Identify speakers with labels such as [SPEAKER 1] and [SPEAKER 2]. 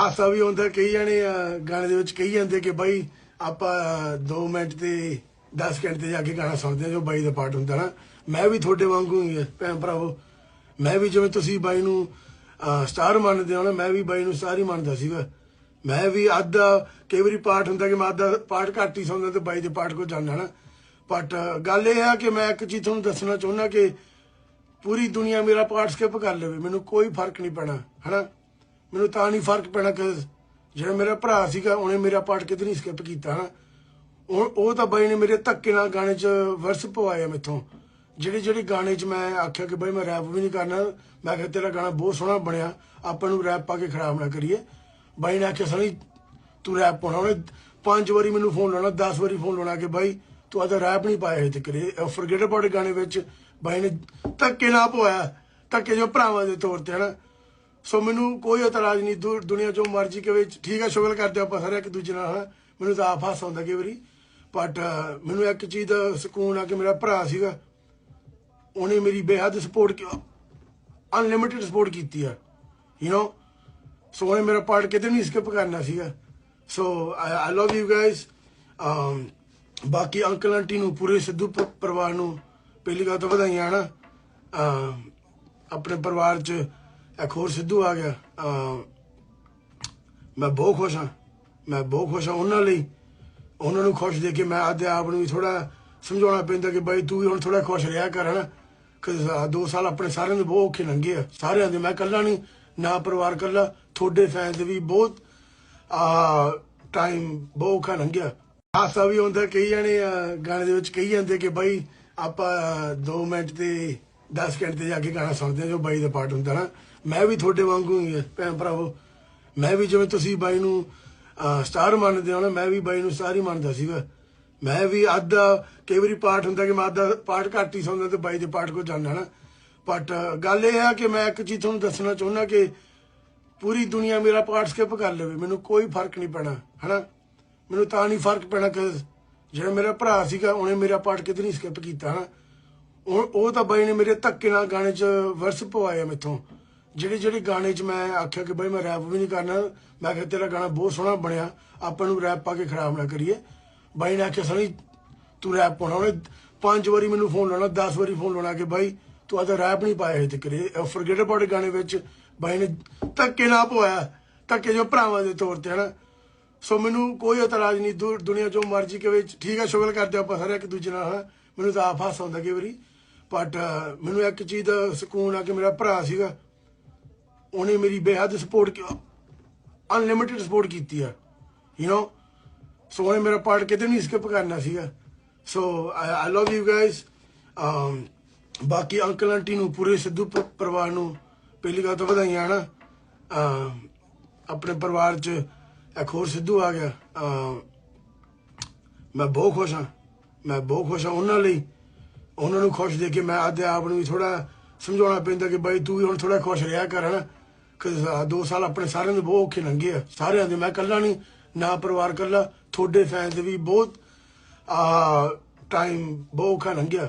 [SPEAKER 1] ਹਾਸਾ ਵੀ ਹੁੰਦਾ ਕਈ ਜਾਣੇ ਗਾਣੇ ਦੇ ਵਿੱਚ ਕਹੀ ਜਾਂਦੇ ਕਿ ਬਾਈ ਆਪਾਂ 2 ਮਿੰਟ ਤੇ 10 ਸਕਿੰਟ ਤੇ ਜਾ ਕੇ ਗਾਣਾ ਸੁਣਦੇ ਹਾਂ ਜੋ ਬਾਈ ਦਾ ਪਾਰਟ ਹੁੰਦਾ ਨਾ। ਮੈਂ ਵੀ ਤੁਹਾਡੇ ਵਾਂਗੂ ਹੀ ਭੈਣ ਭਰਾਵੋ। ਮੈਂ ਵੀ ਜਿਵੇਂ ਤੁਸੀਂ ਬਾਈ ਨੂੰ ਸਟਾਰ ਮੰਨਦੇ ਹੋ ਨਾ, ਮੈਂ ਵੀ ਬਾਈ ਨੂੰ ਸਟਾਰ ਹੀ ਮੰਨਦਾ ਸੀਗਾ। ਮੈਂ ਵੀ ਅੱਧਾ ਕਈ ਵਾਰੀ ਪਾਠ ਹੁੰਦਾ ਕਿ ਮੈਂ ਅੱਧਾ ਪਾਠ ਘੱਟ ਹੀ ਸੁਣਦਾ ਤੇ ਬਾਈ ਦੇ ਪਾਠ ਕੋ ਜਾਂਦਾ ਨਾ। ਬਟ ਗੱਲ ਇਹ ਆ ਕਿ ਮੈਂ ਇੱਕ ਚੀਜ਼ ਤੁਹਾਨੂੰ ਦੱਸਣਾ ਚਾਹੁੰਦਾ ਕਿ ਪੂਰੀ ਦੁਨੀਆ ਮੇਰਾ ਪਾਰਟ ਸਕਿਪ ਕਰ ਲਵੇ, ਮੈਨੂੰ ਕੋਈ ਫ਼ਰਕ ਨਹੀਂ ਪੈਣਾ, ਹਨਾ? ਮੈਨੂੰ ਤਾਂ ਨਹੀਂ ਫ਼ਰਕ ਪੈਣਾ ਕਿ ਜਿਹੜਾ ਮੇਰਾ ਭਰਾ ਸੀਗਾ, ਉਹਨੇ ਮੇਰਾ ਪਾਰਟ ਕਿਤੇ ਨਹੀਂ ਸਕਿਪ ਕੀਤਾ ਹਨਾ ਉਹ ਉਹ ਤਾਂ ਬਾਈ ਨੇ ਮੇਰੇ ਧੱਕੇ ਨਾਲ ਗਾਣੇ 'ਚ ਵਰਸ ਪਵਾਇਆ ਮੈਥੋਂ। ਜਿਹੜੇ ਜਿਹੜੇ ਗਾਣੇ 'ਚ ਮੈਂ ਆਖਿਆ ਕਿ ਬਾਈ ਮੈਂ ਰੈਪ ਵੀ ਨਹੀਂ ਕਰਨਾ, ਮੈਂ ਕਿਹਾ ਤੇਰਾ ਗਾਣਾ ਬਹੁਤ ਸੋਹਣਾ ਬਣਿਆ, ਆਪਾਂ ਨੂੰ ਰੈਪ ਪਾ ਕੇ ਖਰਾਬ ਨਾ ਕਰੀਏ। ਬਾਈ ਨੇ ਆਖਿਆ ਸਣੀ ਤੂੰ ਰੈਪ ਪਾਉਣਾ। ਉਹਨੇ ਪੰਜ ਵਾਰੀ ਮੈਨੂੰ ਫੋਨ ਲਾਉਣਾ 10 ਵਾਰੀ ਫੋਨ ਲਾਉਣਾ ਕਿ ਬਾਈ ਤੂੰ ਆਦਾ ਰੈਪ ਨਹੀਂ ਪਾਇਆ ਹਜੇ ਤੱਕ ਇਹ ਅਬਾਊਟ ਗਾਣੇ ਵਿੱਚ ਬਾਈ ਨੇ ਧੱਕੇ ਨਾਲ ਪਵਾਇਆ, ਧੱਕੇ ਜੋ ਭਰਾਵਾਂ ਦੇ ਤੌਰ ਤੇ, ਹਨਾ। ਸੋ ਮੈਨੂੰ ਕੋਈ ਇਤਰਾਜ਼ ਨਹੀਂ, ਦੁ- ਦੁਨੀਆ ਜੋ ਮਰਜ਼ੀ ਕਵੇ ਠੀਕ ਹੈ, ਸ਼ੁਗਲ ਕਰਦੇ ਆਪਾਂ ਸਾਰੇ ਇੱਕ ਦੂਜੇ ਨਾਲ ਹਨਾ ਮੈਨੂੰ ਤਾਂ ਆਪ ਹਾਸਾ ਆਉਂਦਾ ਕਈ ਵਾਰੀ। ਬਟ ਮੈਨੂੰ ਇੱਕ ਚੀਜ਼ ਦਾ ਸਕੂਨ ਆ ਕਿ ਮੇਰਾ ਭਰਾ ਸੀਗਾ, ਉਹਨੇ ਮੇਰੀ ਬੇਹੱਦ ਸਪੋਰਟ ਕੀ ਅਨਲਿਮਿਟਿਡ ਸਪੋਰਟ ਕੀਤੀ ਆ ਯੂ نو ਸੋ ਉਹਨੇ ਮੇਰਾ ਪਾਰਟ ਕਿਤੇ ਨਹੀਂ ਸਕਿਪ ਕਰਨਾ ਸੀਗਾ। So I love you guys um ਬਾਕੀ ਅੰਕਲ ਆਂਟੀ ਨੂੰ, ਪੂਰੇ ਸਿੱਧੂ ਪਰਿਵਾਰ ਨੂੰ ਪਹਿਲੀ ਗੱਲ ਤਾਂ ਵਧਾਈਆਂ, ਹਨਾ? ਆਪਣੇ ਪਰਿਵਾਰ 'ਚ ਇੱਕ ਸਿੱਧੂ ਆ ਗਿਆ ਮੈਂ ਬਹੁਤ ਖੁਸ਼ ਹਾਂ। ਮੈਂ ਬਹੁਤ ਖੁਸ਼ ਹਾਂ ਉਹਨਾਂ ਲਈ। ਉਹਨਾਂ ਨੂੰ ਖੁਸ਼ ਦੇ ਕੇ ਮੈਂ ਆਦੇ ਆਪ ਨੂੰ ਵੀ ਥੋੜਾ ਸਮਝਾਉਣਾ ਪੈਂਦਾ ਕਿ ਬਾਈ ਤੂੰ ਵੀ ਹੁਣ ਥੋੜਾ ਖੁਸ਼ ਰਿਹਾ ਕਰ, ਹਨਾ? ਕਿ ਦੋ ਸਾਲ ਆਪਣੇ ਸਾਰਿਆਂ ਦੇ ਬਹੁਤ ਔਖੇ ਲੰਘੇ ਆ। ਸਾਰਿਆਂ ਦੇ, ਮੈਂ ਇਕੱਲਾ ਨਹੀਂ, ਨਾ ਪਰਿਵਾਰ ਇਕੱਲਾ, ਤੁਹਾਡੇ ਫੈਨ ਦੇ ਵੀ ਬਹੁਤ ਆ ਟਾਈਮ ਬਹੁਤ ਔਖਾ ਲੰਘਿਆ। ਹਾਸਾ ਵੀ ਹੁੰਦਾ ਕਈ ਜਾਣੇ ਗਾਣੇ ਦੇ ਵਿੱਚ ਕਹੀ ਜਾਂਦੇ ਕਿ ਬਾਈ ਆਪਾਂ 2 ਮਿੰਟ ਤੇ 10 ਸਕਿੰਟ ਤੇ ਜਾ ਕੇ ਗਾਣਾ ਸੁਣਦੇ ਹਾਂ ਜੋ ਬਾਈ ਦਾ ਪਾਰਟ ਹੁੰਦਾ ਨਾ। ਮੈਂ ਵੀ ਤੁਹਾਡੇ ਵਾਂਗੂ ਹੀ ਭੈਣ ਭਰਾਵੋ। ਮੈਂ ਵੀ ਜਿਵੇਂ ਤੁਸੀਂ ਬਾਈ ਨੂੰ ਸਟਾਰ ਮੰਨਦੇ ਹੋ ਨਾ, ਮੈਂ ਵੀ ਬਾਈ ਨੂੰ ਸਟਾਰ ਹੀ ਮੰਨਦਾ ਸੀਗਾ। ਮੈਂ ਵੀ ਅੱਧਾ, ਕਈ ਵਾਰੀ ਪਾਠ ਹੁੰਦਾ ਕਿ ਮੈਂ ਅੱਧਾ ਪਾਠ ਘੱਟ ਹੀ ਸੁਣਦਾ ਤੇ ਬਾਈ ਦੇ ਪਾਠ ਕੋ ਜਾਂਦਾ ਨਾ। ਬਟ ਗੱਲ ਇਹ ਆ ਕਿ ਮੈਂ ਇੱਕ ਚੀਜ਼ ਤੁਹਾਨੂੰ ਦੱਸਣਾ ਚਾਹੁੰਦਾ ਕਿ ਪੂਰੀ ਦੁਨੀਆ ਮੇਰਾ ਪਾਠ ਸਕਿਪ ਕਰ ਲਵੇ, ਮੈਨੂੰ ਕੋਈ ਫ਼ਰਕ ਨਹੀਂ ਪੈਣਾ, ਹਨਾ? ਮੈਨੂੰ ਤਾਂ ਨਹੀਂ ਫ਼ਰਕ ਪੈਣਾ ਕਿ ਜਿਹੜਾ ਮੇਰਾ ਭਰਾ ਸੀਗਾ, ਉਹਨੇ ਮੇਰਾ ਪਾਠ ਕਿਤੇ ਨਹੀਂ ਸਕਿਪ ਕੀਤਾ, ਹਨਾ? ਉਹ ਉਹ ਤਾਂ ਬਾਈ ਨੇ ਮੇਰੇ ਧੱਕੇ ਨਾਲ ਗਾਣੇ 'ਚ ਵਰਸ ਪਵਾਇਆ ਮੇਥੋਂ। ਜਿਹੜੇ ਜਿਹੜੇ ਗਾਣੇ 'ਚ ਮੈਂ ਆਖਿਆ ਕਿ ਬਾਈ ਮੈਂ ਰੈਪ ਵੀ ਨਹੀਂ ਕਰਨਾ, ਮੈਂ ਕਿਹਾ ਤੇਰਾ ਗਾਣਾ ਬਹੁਤ ਸੋਹਣਾ ਬਣਿਆ, ਆਪਾਂ ਨੂੰ ਰੈਪ ਪਾ ਕੇ ਖਰਾਬ ਨਾ ਕਰੀਏ। ਬਾਈ ਨੇ ਆਖਿਆ ਸਣੀ ਤੂੰ ਰੈਪ ਪਾਉਣਾ। ਉਹਨੇ ਪੰਜ ਵਾਰੀ ਮੈਨੂੰ ਫੋਨ ਲਾਉਣਾ 10 ਵਾਰੀ ਫੋਨ ਲਾਉਣਾ ਕਿ ਬਾਈ ਤੂੰ ਆਦਾ ਰੈਪ ਨਹੀਂ ਪਾਇਆ ਹਜੇ ਤੱਕ ਇਹ ਅਬਾਊਟ ਗਾਣੇ ਵਿੱਚ ਬਾਈ ਨੇ ਧੱਕੇ ਨਾਲ ਪਵਾਇਆ, ਧੱਕੇ ਜੋ ਭਰਾਵਾਂ ਦੇ ਤੌਰ ਤੇ, ਹਨਾ। ਸੋ ਮੈਨੂੰ ਕੋਈ ਇਤਰਾਜ਼ ਨਹੀਂ, ਦੁ- ਦੁਨੀਆ ਜੋ ਮਰਜ਼ੀ ਕਵੇ, ਠੀਕ ਹੈ ਸ਼ੁਗਲ ਕਰਦੇ ਆਪਾਂ ਸਾਰੇ ਇੱਕ ਦੂਜੇ ਨਾਲ, ਹਨਾ। ਮੈਨੂੰ ਤਾਂ ਆਪ ਹਾਸਾ ਆਉਂਦਾ ਕਈ ਵਾਰੀ। ਬਟ uh, ਮੈਨੂੰ ਇੱਕ ਚੀਜ਼ ਦਾ ਸਕੂਨ ਆ ਕਿ ਮੇਰਾ ਭਰਾ ਸੀਗਾ। ਉਹਨੇ ਮੇਰੀ ਬੇਹੱਦ ਸਪੋਰਟ ਅਨਲਿਮਿਟਿਡ ਸਪੋਰਟ ਕੀਤੀ ਆ। ਯੂ نو ਸੋ ਉਹਨੇ ਮੇਰਾ ਪਾਰਟ ਕਿਤੇ ਨਹੀਂ ਸਕਿਪ ਕਰਨਾ ਸੀਗਾ। So I love you guys um ਬਾਕੀ ਅੰਕਲ ਆਂਟੀ ਨੂੰ, ਪੂਰੇ ਸਿੱਧੂ ਪ- ਪਰਿਵਾਰ ਨੂੰ ਪਹਿਲੀ ਗੱਲ ਤਾਂ ਵਧਾਈਆਂ, ਹਨਾ? ਅਮ ਆਪਣੇ ਪਰਿਵਾਰ 'ਚ ਇੱਕ ਹੋਰ ਸਿੱਧੂ ਆ ਗਿਆ। um, ਮੈਂ ਬਹੁਤ ਖੁਸ਼ ਹਾਂ। ਮੈਂ ਬਹੁਤ ਖੁਸ਼ ਹਾਂ ਉਹਨਾਂ ਲਈ। ਉਹਨਾਂ ਨੂੰ ਖੁਸ਼ ਦੇ ਕੇ ਮੈਂ ਆਦੇ ਆਪ ਨੂੰ ਵੀ ਥੋੜਾ ਸਮਝਾਉਣਾ ਪੈਂਦਾ ਕਿ ਬਾਈ ਤੂੰ ਵੀ ਹੁਣ ਥੋੜਾ ਖੁਸ਼ ਰਿਹਾ ਕਰ, ਹਨਾ? ਕਿ ਦੋ ਸਾਲ ਆਪਣੇ ਸਾਰਿਆਂ ਦੇ ਬਹੁਤ ਔਖੇ ਲੰਘੇ ਆ। ਸਾਰਿਆਂ ਦੇ, ਮੈਂ ਇਕੱਲਾ ਨਹੀਂ, ਨਾ ਪਰਿਵਾਰ ਇਕੱਲਾ, ਤੁਹਾਡੇ ਫੈਨ ਵੀ ਬਹੁਤ, ਆ ਟਾਈਮ ਬਹੁਤ ਔਖਾ ਲੰਘਿਆ।